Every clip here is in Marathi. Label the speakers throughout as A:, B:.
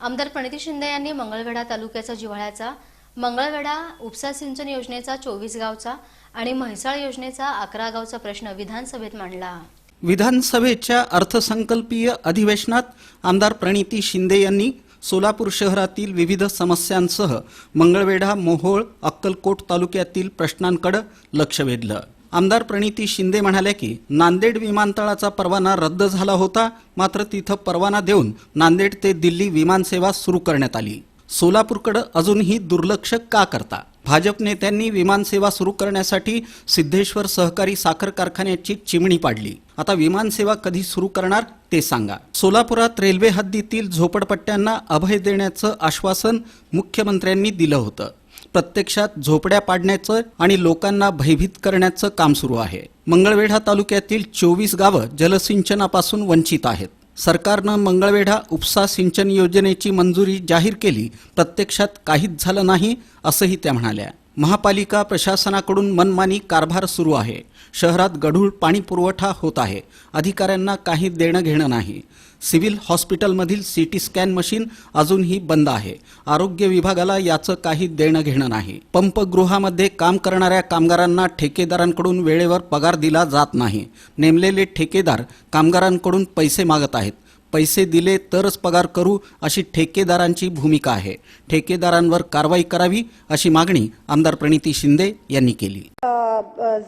A: आमदार प्रणिती शिंदे यांनी मंगळवेढा तालुक्याचा जिव्हाळ्याचा मंगळवेढा उपसा सिंचन योजनेचा चोवीस गावचा आणि म्हैसाळ योजनेचा अकरा गावचा प्रश्न विधानसभेत मांडला.
B: विधानसभेच्या अर्थसंकल्पीय अधिवेशनात आमदार प्रणिती शिंदे यांनी सोलापूर शहरातील विविध समस्यांसह मंगळवेढा मोहोळ अक्कलकोट तालुक्यातील प्रश्नांकडे लक्ष वेधलं. आमदार प्रणिती शिंदे म्हणाल्या की नांदेड विमानतळाचा परवाना रद्द झाला होता मात्र तिथं परवाना देऊन नांदेड ते दिल्ली विमानसेवा सुरू करण्यात आली. सोलापूरकडे अजूनही दुर्लक्ष का करता? भाजप नेत्यांनी विमानसेवा सुरू करण्यासाठी सिद्धेश्वर सहकारी साखर कारखान्याची चिमणी पाडली. आता विमानसेवा कधी सुरू करणार ते सांगा. सोलापुरात रेल्वे हद्दीतील झोपडपट्ट्यांना अभय देण्याचं आश्वासन मुख्यमंत्र्यांनी दिलं होतं. प्रत्यक्षात झोपड्या पाडण्याचं आणि लोकांना भयभीत करण्याचं काम सुरू आहे. मंगळवेढा तालुक्यातील चोवीस गावं जलसिंचनापासून वंचित आहेत. सरकारनं मंगळवेढा उपसा सिंचन योजनेची मंजुरी जाहीर केली. प्रत्यक्षात काहीच झालं नाही असंही त्या म्हणाल्या. महापालिका प्रशासनाकडून मनमानी कारभार सुरू आहे. शहरात गढूळ पाणीपुरवठा होत आहे. अधिकाऱ्यांना काही देणं घेणं नाही. सिव्हिल हॉस्पिटलमधील सी टी स्कॅन मशीन अजूनही बंद आहे. आरोग्य विभागाला याचं काही देणं घेणं नाही. पंपगृहामध्ये काम करणाऱ्या कामगारांना ठेकेदारांकडून वेळेवर पगार दिला जात नाही. नेमलेले ठेकेदार कामगारांकडून पैसे मागत आहेत. पैसे दिले तरच पगार करू अशी ठेकेदारांची भूमिका आहे. ठेकेदारांवर कारवाई करावी अशी मागणी आमदार प्रणिती शिंदे यांनी केली.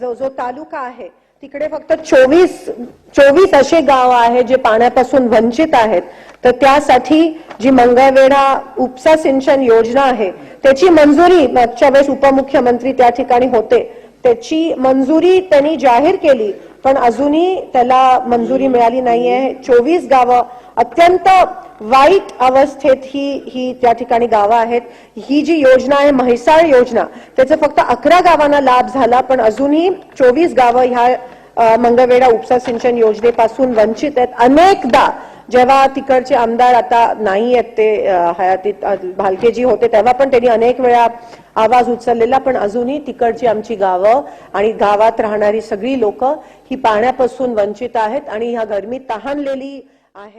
C: जो जो तालुका आहे तिकडे फक्त चोवीस चोवीस असे गाव आहे जे पाण्यापासून वंचित आहेत. तर त्यासाठी जी मंगळवेढा उपसा सिंचन योजना आहे त्याची मंजुरी मागच्या वेळेस उपमुख्यमंत्री त्या ठिकाणी होते. त्याची मंजुरी त्यांनी जाहीर केली. पण अजूनही त्याला मंजुरी मिळाली नाहीये. चोवीस गावं अत्यंत वाईट अवस्थेत ही ही त्या ठिकाणी गावं आहेत. ही जी योजना आहे म्हैसाळ योजना त्याचा फक्त अकरा गावांना लाभ झाला पण अजूनही चोवीस गावं ह्या मंगळवेढा उपसा सिंचन योजनेपासून वंचित आहेत. अनेकदा जेव्हा तिकडचे आमदार आता नाही आहेत ते हयातीत भालकेजी होते तेव्हा पण त्यांनी अनेक वेळा आवाज उचललेला पण अजूनही तिकडची आमची गावं आणि गावात राहणारी सगळी लोक ही पाण्यापासून वंचित आहेत आणि ह्या गरमी तहानलेली आहेत.